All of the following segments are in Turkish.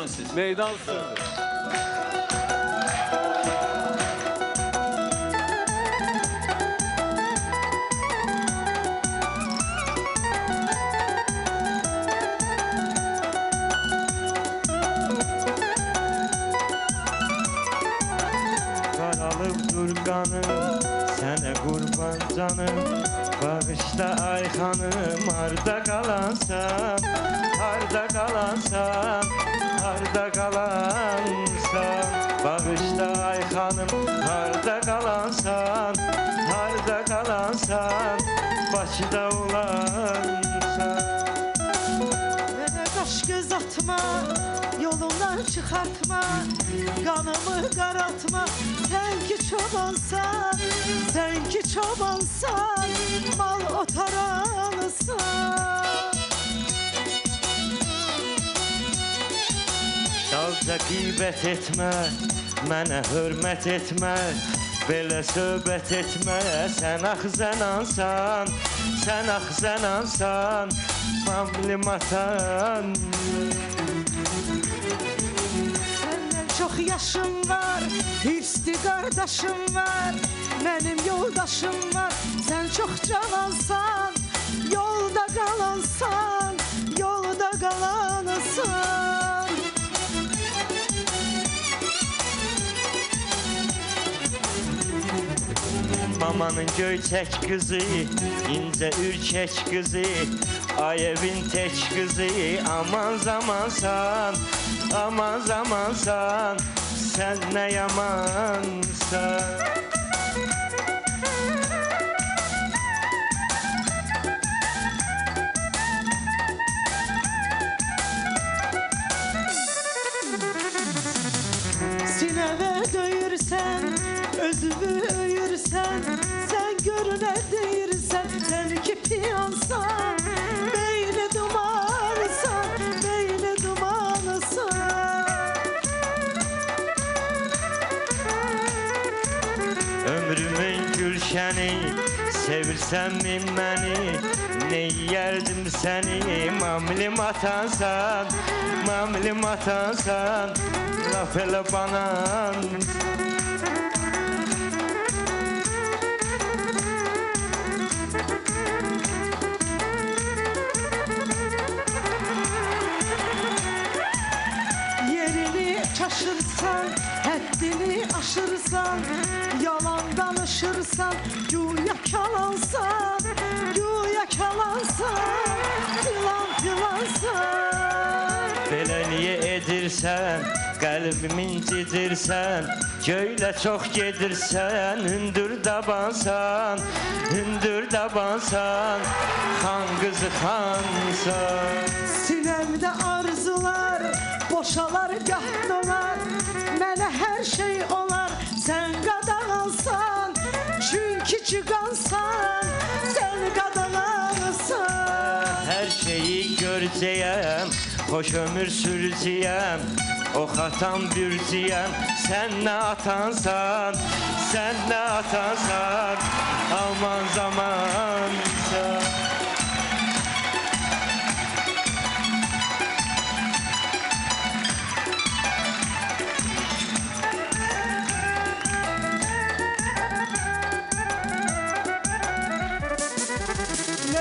Buyurun siz. Meydan sürdü. Qaralıb durqanım, sənə qurban canım Bağışla ay xanım, harda qalansan Harda qalansan, harda qalansan Bağışla ay xanım, harda qalansan Harda qalansan, Bakıda olansan Mənə qaş göz atma, yolumdan çıxartma Qanımı qaraltma, sən ki çobansan Sən ki çobansan, mal otaransan Dalca qeybət etmə, mənə hörmət etmə Belə söhbət etmə, sən axzənansan Sən axzənansan, mamlim atan Səndən çox yaşım var, hirsli qardaşım var Mənim yoldaşım var, sən çox cavansan Yolda qalansan, yolda qalansan Mamanın göyçək qızı, incə ürkək qızı Ay evin tək qızı, aman zamansan Aman zamansan, sən nə yamansan Sən görünə deyirsən, sən ki piyansan. Beyni dumanısan, beyni dumanısan Ömrümün gülşəni Sevirsən min məni Ne yerdim səni Mamlim atansan Mamlim atansan Laf elə banan Yerini çaşırsan, həddini aşırsan Yalan danışırsan, güya kalansan Güya kalansan, filan filansan. Belə niyə edirsən Qəlbimi incidirsən Göylə çox gedirsən Hündür dabansan Hündür dabansan Xan qızı xansan Sinəmdə arzular, boşalar gah dolar Mənə hər şey olar, sən qadağansan Çünki çıqansan, sən qadağansan Hər şeyi görəcəyəm Xoş ömür sürəcəyəm Ox atan bürcəyəm Sən nə atansan Sən nə atansan. Aman zamansan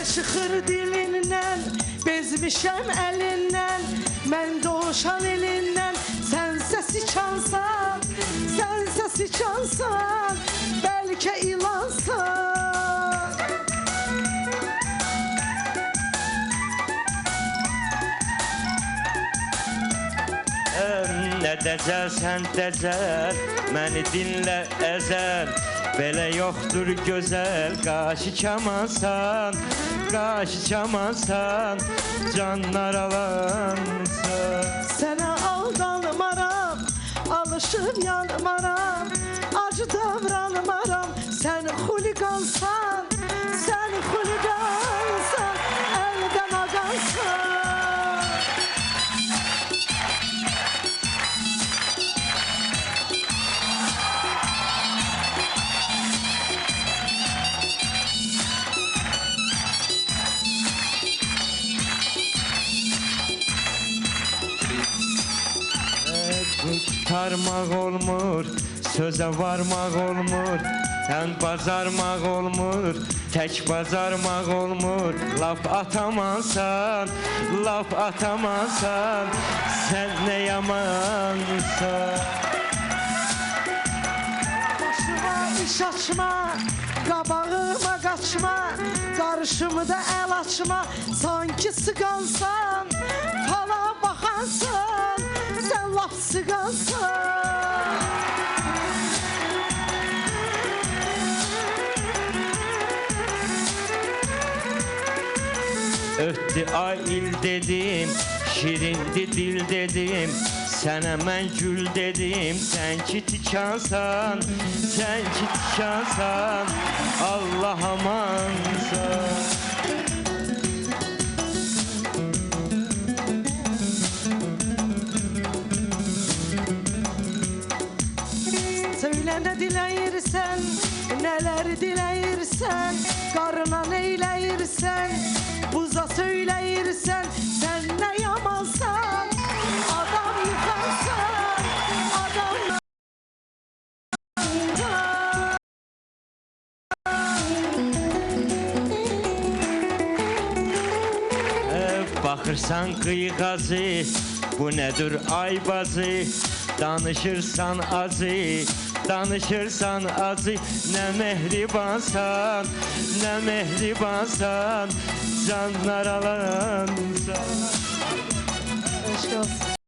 çıxır dilindən, bezmişəm əlindən Mən doğuşan elindən, sənsə siçansan Sənsə siçansan, bəlkə ilansan. Nə dəcəl sən dəcəl Məni dinlə əzəl Belə yoxdur gözəl Qaşı kamansan Qaşı kamansan Canlar alansan Sənə aldanmaram, alışıb yanmaram Acı davranmaram, sən xuliqansan Qurtarmaq olmur, sözə varmaq olmur Sən bacarmaq olmur, tək bacarmaq olmur. Laf atamansan, laf atamansan Sən nə yamansan? Başıma iş açma, qabağıma qaçma, qarşımda əl açma, sanki sıqansan, fala baxansan, sən lap sıqansan. Ötdü ay il dedim, şirindi dil dedim. Sənə mən gül dedim, sən ki tikansan Sən ki tikansan, Allah amansan Söylə nə diləyirsən, nələr diləyirsən, qarına neyləyirsən, buza söyləyirsən, sən nə yamansan, adam yıxansan, adam Ə, Baxırsan qıyğazı, bu nədir aybazı Danışırsan azı, danışırsan azı Nə mehribansan, nə mehribansan Canlar alansan Eşq olsun.